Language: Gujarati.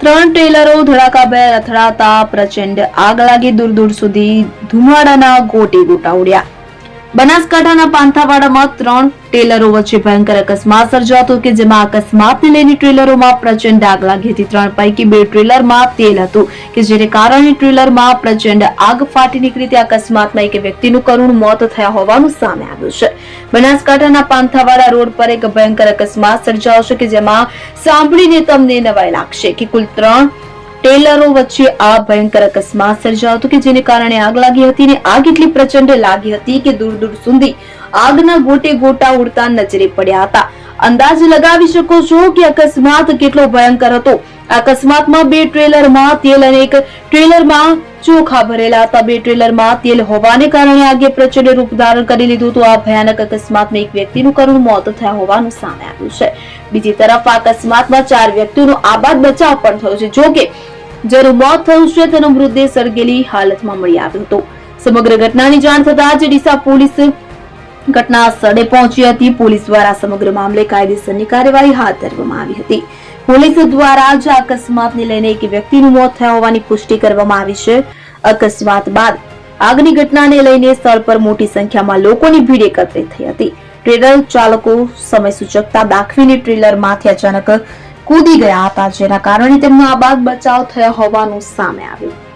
ત્રણ ટ્રેલરો ધડાકાભેર અથડાતા પ્રચંડ આગ લાગી દૂર દૂર સુધી ધુમાડાના ગોટી ગોટા ઉડ્યા બનાસકાંઠાના પાંથાવાડામાં ત્રણ ટ્રેલરો વચ્ચે ભયંકર અકસ્માત સર્જાતો કે જેમાં અકસ્માતને લઈને ટ્રેલરોમાં પ્રચંડ આગ લાગી હતી. ત્રણ પૈકી બે ટ્રેલરમાં તેલ હતું કે જેને કારણે ટ્રેલરમાં પ્રચંડ આગ ફાટી નીકળી. તે અકસ્માતમાં એક વ્યક્તિનું કરુણ મોત થયા હોવાનું સામે આવ્યું છે. બનાસકાંઠાના પાંથાવાડા રોડ પર એક ભયંકર અકસ્માત સર્જાયો છે કે જેમાં સાંભળીને તમને નવાઈ લાગશે કે કુલ ત્રણ ટેલરો વચ્ચે આ ભયંકર અકસ્માત સર્જાયો હતો કે જેને કારણે આગ લાગી હતી અને આગ એટલી પ્રચંડ લાગી હતી કે દૂર દૂર સુધી આગના ગોટે ગોટા ઉડતા નજરે પડ્યા હતા. અંદાજ લગાવી શકો છો કે અકસ્માત કેટલો ભયંકર હતો. અકસ્માતમાં બે ટ્રેલરમાં તેલ અને એક ટ્રેલરમાં ચોખા ભરેલા. હતા બે ટ્રેલરમાં તેલ હોવાને કારણે આગે પ્રચંડ રૂપ ધારણ કરી લીધું તો આ ભયાનક અકસ્માતમાં એક વ્યક્તિનું કરુણ મોત થયા હોવાનું સામે આવ્યું છે. બીજી તરફ આ અકસ્માતમાં ચાર વ્યક્તિઓનો આબાદ બચાવ પણ થયો છે. જો કે જેનું મોત થયું છે તેનો મૃતદેહ સળગેલી હાલતમાં મળી આવ્યો હતો. સમગ્ર ઘટનાની જાણ થતાં જ ડીસા પોલીસ ઘટના સ્થળે પહોંચી હતી. પોલીસ દ્વારા સમગ્ર મામલે કાયદેસરની કાર્યવાહી હાથ ધરવામાં આવી હતી. પોલીસ દ્વારા જ અકસ્માતને લઈને એક વ્યક્તિનું મોત થયા હોવાની પુષ્ટિ કરવામાં આવી છે. અકસ્માત બાદ આગની ઘટનાને લઈને સ્થળ પર મોટી સંખ્યામાં લોકોની ભીડ એકત્રિત થઈ હતી. ટ્રેલર ચાલકો, સમય સૂચકતા દાખવીને ટ્રેલરમાંથી અચાનક કૂદી ગયા હતા, જેના કારણે તેમનો આબાદ બચાવ થયો હોવાનું સામે આવ્યું.